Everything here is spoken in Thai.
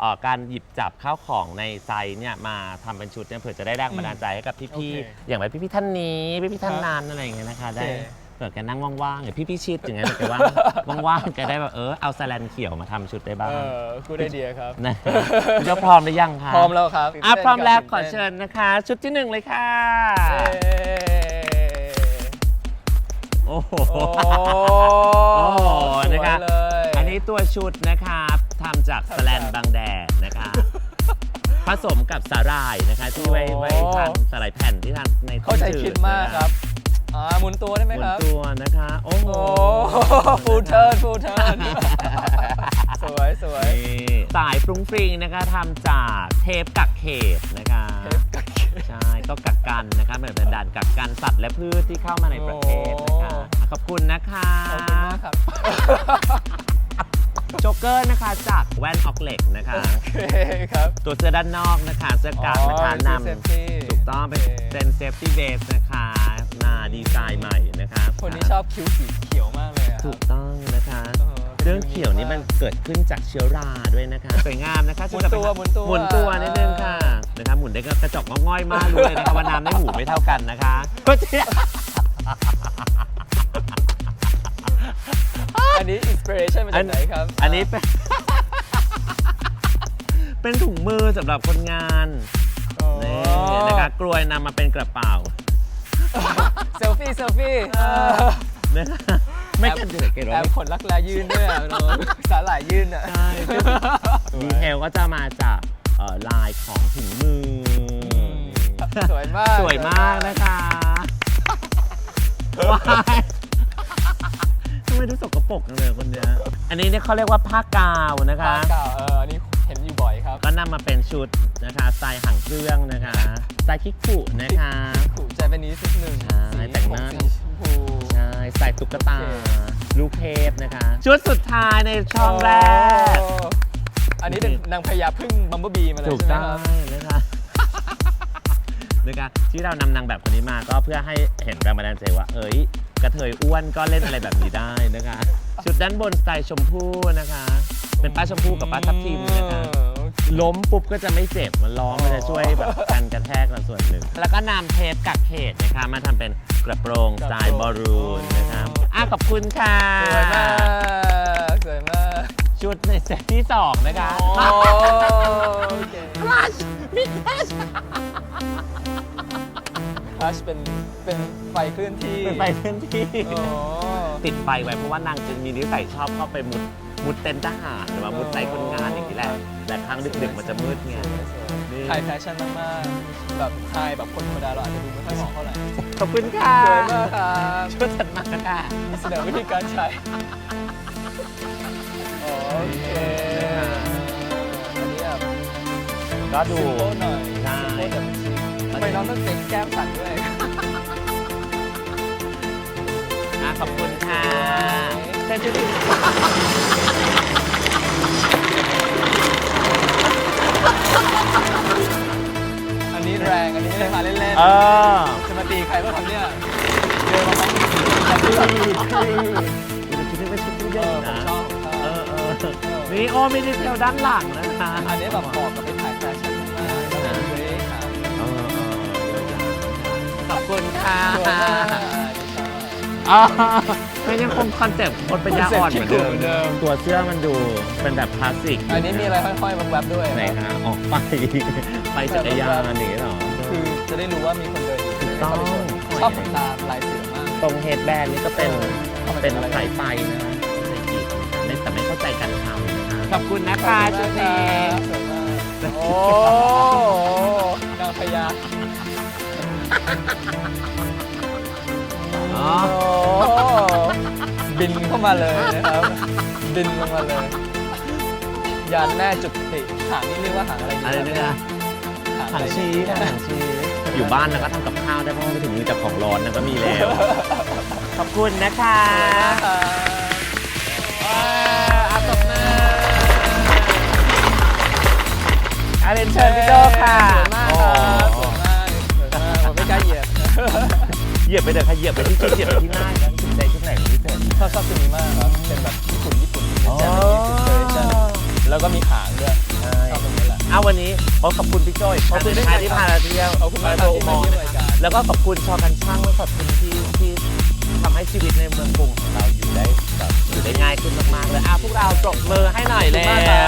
เอ่อการหยิบจับข้าวของในไซส์เนี่ยมาทำเป็นชุดเนี่ยเผื่อจะได้แรงบันดาลใจให้กับพี่โอเคๆอย่างไรพี่ๆท่านนี้พี่ๆท่านครับนั้นอะไรอย่างเงี้ยนะคะได้โอเค เผื่อแกนั่งว่างๆหรือพี่พี่ๆชิดอย่างเงี้ยแกว่าง ว่างๆแกได้แบบเออเอาแสแลนเขียวมาทำชุดได้บ้างเออกูได้เดียครับ นะคุณเจ้าพร้อมหรือยังคะพร้อมแล้วครับอะพร้อมแล้วขอตื่นต้นเชิญนะคะ ชุดที่หนึ่งเลยค่ะ เย้โอ้โห โอ้โอ้โหนะคะ สวยเลย อันนี้ตัวชุดนะครับ ทำจากทำจากสแลนบางแดดนะคะ ผสมกับสาหร่ายนะคะ ที่ไว้โอ้ไว้ทานสาหร่ายแผ่นที่ทานในเข้าใจคิดมากครับอ่าหมุนตัวได้ไหมหมุคนรับ ตัวนะคะ โอ้โหโอ้ฟูเทิร์นฟูเทิร์นสวยสวยนี่สายฟรุ้งฟริงนะคะทำจากเทปกักเขตนะคะ เทปกักเขตใช่ ก็กักกันนะคะเหมือนเป็นด่านกักกันสัตว์และพืชที่เข้ามาในประเทศนะคะ โอ้ ขอบคุณนะคะ ขอบคุณมากครับ โจ๊กเกอร์นะคะจากแว่นออกเหล็กนะคะ โอเคครับ ตัวเสื้อด้านนอกนะคะเสื้อกั๊กนะคะอ๋อนำ safety ถูกต้องเป็นโอเคเป็นเซฟตี้เบสนะคะนาดีไซน์ใหม่นะคะคนนี้ชอบคิ้วสีเขียวมากเลยอะถูกต้องนะคะ เออ เรื่องเขียวนี้มันเกิดขึ้นจากเชื้อราด้วยนะคะ สวยงามนะคะหมุนตัวหมุนตัว หมุนตัวนิดนึงค่ะนะคะหมุนได้ก็กระจกงอกง่อยมากรู้เลยนะคะว่าน้ำในหูไม่เท่ากันนะคะก็เจ๊ นนี้อินสปิเรชันมาจากไหนครับ อันนี้เป็น เป็นถุงมือสำหรับคนงานอ๋อนี่นะคะกลวยนำมาเป็นกระเป๋าเซลฟี่เซลฟี่นะคะไม่กันเดือดเกินแอบขนลักแลยื่นด้วยอะน้องสาหร่ายยื่นอะใช่ดีเทลก็จะมาจากเอ่อลายของถุงมืออสวยมาก สวยมากนะคะว้ายทำ ไมดูสกปรกจังเลยคนเนี้ยอันนี้เนี่ยเขาเรียกว่าผ้ากาวนะคะผ้าเก่าเอออันนี้เห็นอยู่บ่อยครับก็นำมาเป็นชุดนะคะสไตล์หางเครื่องนะคะสไตล์คิกคุนะคะขู่ใจเป็นนี้นิดนึงใช่สีแต่งหน้า ผมสีชมพู ใช่ใส่ตุ๊กตา โอเค ลูกเทพนะคะ ชุดสุดท้ายในช่องแรก โอ้อันนี้เป็นนางพญาพึ่งบัมเบอร์บีมาเลยถูกใช่ไหมต้องครับ นะคะ นะคะที่เรานำนางแบบคนนี้มาก็เพื่อให้เห็นแรงบันดาลใจว่า เอ้ย กระเทยอ้วนก็เล่นอะไรแบบนี้ได้นะคะ ชุดด้านบนสไตล์ชมพู่นะคะ เป็นป้าชมพู่กับป้าทับทิมนะคะ ล้มปุ๊บก็จะไม่เจ็บมันล้อมมันจะช่วยแบบกันกระแทกเราส่วนหนึ่ง แล้วก็นำเทปกักเขตนะคะมาทำเป็นกระโปรงสไตล์บอลลูนนะคะอะขอบคุณค่ะ สวยมาก สวยมาก ชุดในเซตที่2นะคะ โอ้โอเคคลัชมีคลัช ทัชเป็นเป็นไฟเคลื่อนที่เป็นไปเพื่อนที่โอ้ติดไฟไว้เพราะว่านางจะมีนิสัยชอบเข้าไปมุดมุดเต็นท์ทหารหรือว่ามุดใส่คนงานอย่างนี้แหละแต่ครั้งดึกๆมันจะมืดไง นี่ไฮแฟชั่นมากๆแบบไฮแบบคนธรรมดาเราอาจจะดูไม่ค่อยมองเท่าไหร่ขอบคุณค่ะสวยมากครับชุดถัดมาค่ะมีเสนอวิธีการใช้โอเคอันนี้แบบก็ดูซิมโก้หน่อยใช่ซิมโก้ แต่ทำไมน้องต้องเซ็กแก้มสั่นด้วยอะขอบคุณค่ะเช่นชุดที่อันนี้แรงอันนี้ไม่ได้มาเล่นเออๆจะมาตีใครก็ทำเนี่ยเดินมาไหมแต่ที่แบบชุดนี้เป็นชุดที่เอเด่นอผมนะชอบผมชอบเออเออนี่โอ้มีดีเทลด้านหลังนะคะ อันนี้แบบเหมาะกับไปถ่ายแฟชั่น คุณค่ะสวยมากอ๋อมันยังคงคอนเซ็ปต์คนปัญญาอ่อนเหมือนเดิเหมือนเดิม ตัวเสื้อมันดูเป็นแบบคลาสสิกอันนี้มีอะไรห้อยๆแวบๆด้วยไหนครับคะออกไปไปจักรยานอย่างนี้เหรอ คือจะได้รู้ว่ามีคนเดินอยู่ถูกต้องชอบขนตาลายเสือมาก ตรงเฮดแบนนี่ก็เป็นเออเป็นสายไฟนะในกีบไม่แต่ไม่เข้าใจการทำนะคะขอบคุณนะคะชุดนี้สวยมากโอ้นางพญา อ๋อ โอ้บินเข้ามาเลยนะครับ บินลงมาเลย ยานแม่จุติหางนี่เรียกว่าหางอะไรดีอะไรนะหางหางอะไรชี้ค่ะหางชี้อยู่บ้านนะก็ทำกับข้าวได้เพราะว่าไปถึงมือจากของร้อนนะก็มีแล้ว ขอบคุณนะคะสวยมากครับอ่าอาตบมือ อาเรนเชิญพี่โดค่ะ เหยียบไปเถอะค่ะเหยียบไปที่ชุดเหยียบไปที่หน้าแล้วชุดใจชุดไหนของพี่เถอชอบชอบตัวนี้มากครับเป็นแบบญี่ปุ่นญี่ปุ่นเป็นแจมญี่ปุ่นแล้วก็มีหางด้วยใช่เอาวันนี้ขอขอบคุณพี่โจ้ยขอบคุณนะคะที่พาเราเที่ยวขอบคุณมากครับที่มาเยี่ยมรายการแล้วก็ขอบคุณชอกันช่างและขอบคุณที่ที่ทำให้ชีวิตในเมืองกรุงของเราอยู่ได้แบบอยู่ได้ง่ายขึ้นมากๆเลยอะพวกเราปรบมือให้หน่อยแล้ว